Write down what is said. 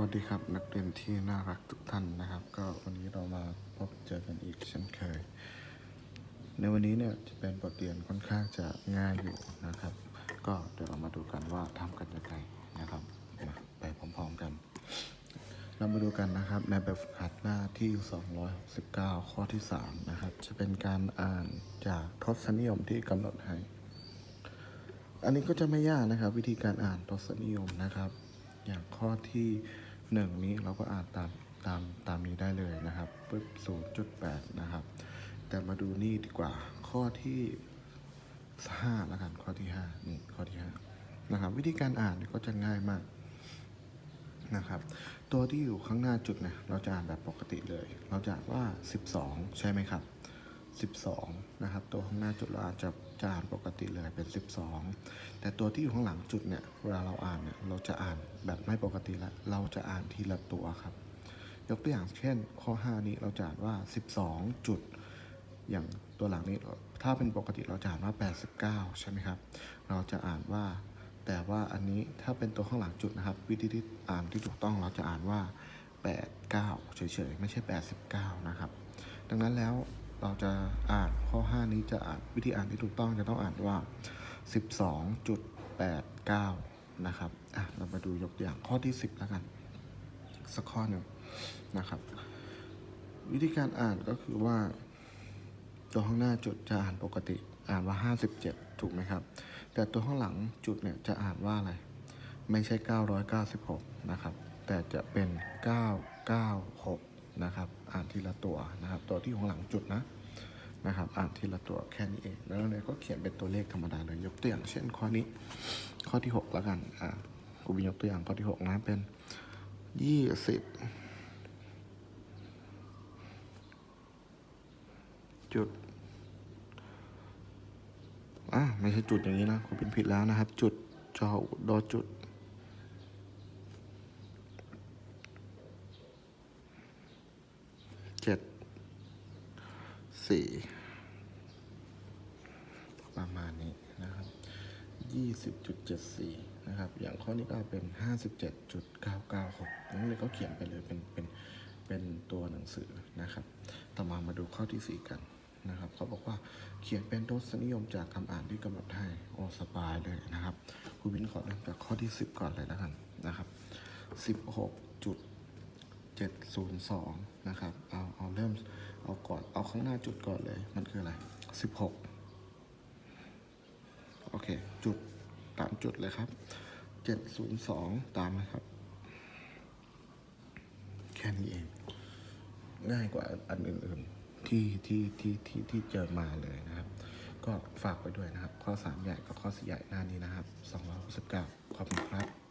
วัสดีครับ นักเรียนที่น่ารักทุกท่านนะครับ ก็วันนี้เรามาพบเจอกันอีกเช่นเคย ในวันนี้เนี่ยจะเป็นบทเรียนค่อนข้างจะง่ายอยู่นะครับ ก็เดี๋ยวเรามาดูกันว่าทำกันยังไงนะครับมาไปพร้อมๆกัน เรามาดูกันนะครับ ในแบบฝึกหัดหน้าที่ 269 ข้อที่ 3 นะครับ จะเป็นการอ่านจากทศนิยมที่กำหนดให้ อันนี้ก็จะไม่ยากนะครับ วิธีการอ่านทศนิยมนะครับอย่างข้อที่ หนึ่งนี้เราก็อ่านตามตามตามนี้ได้เลยนะครับปึ๊บศูนะครับ แต่มาดูนี่ดีกว่าข้อที่ห้าแล้วกันข้อที่ห้านี่ข้อที่ห้านะครับ วิธีการอ่านก็จะง่ายมากนะครับ ตัวที่อยู่ข้างหน้าจุดนี่ยเราจะอ่านแบบปกติเลย เราจะอ่านว่า 12 ใช่ไหมครับ 12 นะครับ ตัวข้างหน้าจุดเราอาจจะจะอ่านปกติเลยเป็น 12 แต่ตัวที่อยู่ข้างหลังจุดเนี่ย เวลาเราอ่านเนี่ย เราจะอ่านแบบไม่ปกติละ เราจะอ่านทีละตัวครับ ยกตัวอย่างเช่น ข้อ 5 นี้เราจะอ่านว่า 12 จุด อย่างตัวหลังนี้ ถ้าเป็นปกติเราจะอ่านว่า 89 ใช่ไหมครับ เราจะอ่านว่า แต่ว่าอันนี้ถ้าเป็นตัวข้างหลังจุดนะครับ วิธีที่อ่านที่ถูกต้องเราจะอ่านว่า 89 เฉยๆ ไม่ใช่ 89 นะครับ ดังนั้นแล้ว เราจะอ่านข้อ 5 นี้จะอ่านวิธีอ่านที่ถูกต้องจะต้องอ่านว่า 12.89 นะครับอะเรามาดูยกตัวอย่างข้อที่ 10 แล้วกัน สักข้อหนึ่งนะครับ วิธีการอ่านก็คือว่าตัวข้างหน้าจุดจะอ่านปกติอ่านว่า 57 ถูกไหมครับ แต่ตัวข้างหลังจุดเนี่ยจะอ่านว่าอะไร ไม่ใช่ 996 นะครับ แต่จะเป็น 996 นะครับ อ่านทีละตัวนะครับ ตัวที่ข้างหลังจุดนะนะครับ อ่านทีละตัวแค่นี้เอง แล้วเนี่ยก็เขียนเป็นตัวเลขธรรมดาเลยยกตัวอย่าง เช่นข้อนี้ข้อที่6แล้วกันอ่ากูมียกตัวอย่างข้อที่6นะเป็น20จุดอะไม่ใช่จุดอย่างนี้นะคุณพิมพ์ผิดแล้วนะครับ จุดจอดอจุด เจ็ดสี่ประมาณนี้นะครับยี่สิบจุดเจ็ดสี่นะครับ อย่างข้อนี้ก็เป็นห้าสิบเจ็ดจุดเก้าเก้าหกนั่นเลยเขาเขียนไปเลยเป็นเป็นเป็นตัวหนังสือนะครับ ต่อมามาดูข้อที่สี่กันนะครับเขาบอกว่าเขียนเป็นทศนิยมจากคำอ่านที่กำหนดให้โอสบายเลยนะครับครูวินขอเริ่มจากข้อที่สิบก่อนเลยแล้วกันนะครับสิบหกจุด 702 นะครับ เอา เอาเริ่ม เอาก่อน เอาข้างหน้าจุดก่อนเลย มันคืออะไร 16 โอเค จุดตามจุดเลยครับ 702 ตามนะครับ แค่นี้เอง ง่ายกว่าอันอื่นๆ ที่ที่ที่ที่ที่เจอมาเลยนะครับ ก็ฝากไว้ด้วยนะครับ ข้อ 3 ใหญ่กับข้อ4ใหญ่หน้านี้นะครับ 269ขอบคุณครับ